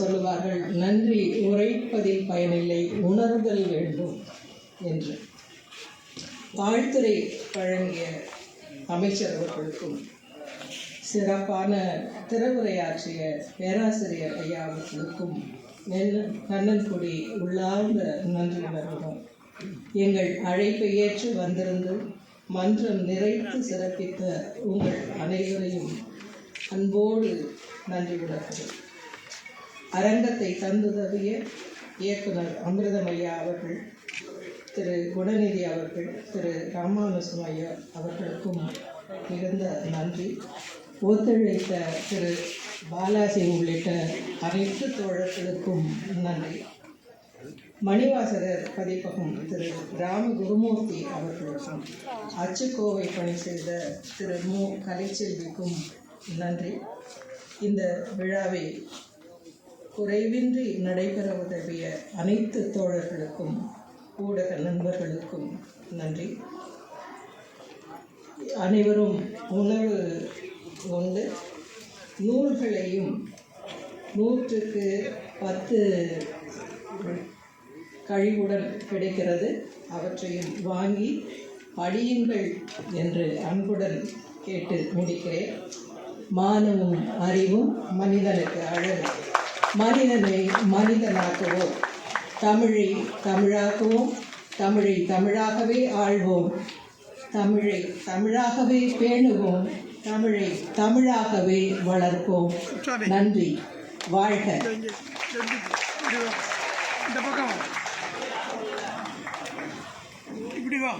சொல்லுவார்கள் நன்றி உரைப்பதில் பயனில்லை உணர்தல் வேண்டும் என்று. வாழ்த்துறை வழங்கிய அமைச்சர் அவர்களுக்கும் சிறப்பான திறவுரையாற்றிய பேராசிரியர் ஐயா அவர்களுக்கும் கண்ணன்குடி உள்ளார்ந்த நன்றி உணர்வுடன் எங்கள் அழைப்பை ஏற்று வந்திருந்து மன்றம் நிறைத்து சிறப்பித்த உங்கள் அனைவரையும் அன்போடு நன்றி உணர்கிறேன் அரங்கத்தை தந்துதவிய இயக்குனர் அமிர்தமையா அவர்கள் திரு குணநிதி அவர்கள் திரு ராமானுசம் ஐயா அவர்களுக்கும் மிகுந்த நன்றி. ஒத்துழைத்த திரு பாலாஜி உள்ளிட்ட அனைத்து தோழர்களுக்கும் நன்றி. மணிவாசகர் பதிப்பகம் திரு ராம குருமூர்த்தி அவர்களுக்கும் அச்சுக்கோவை பணி செய்த திரு மு. கலைச்செல்விக்கும் நன்றி. இந்த விழாவை குறைவின்றி நடைபெற உதவிய அனைத்து தோழர்களுக்கும் ஊடக நண்பர்களுக்கும் நன்றி. அனைவரும் உணவு உண்டு. நூல்களையும் நூற்றுக்கு பத்து கழிவுடன் கிடைக்கிறது. அவற்றையும் வாங்கி படியுங்கள் என்று அன்புடன் கேட்டு முடிக்கிறேன். மானமும் அறிவும் மனிதனுக்கு அழகு. மனிதனை மனிதனாக்குவோம். தமிழை தமிழாக்குவோம். தமிழை தமிழாகவே ஆள்வோம். தமிழை தமிழாகவே பேணுவோம். தமிழை தமிழாகவே வளர்ப்போம். நன்றி. வாழ்க. இப்படி வா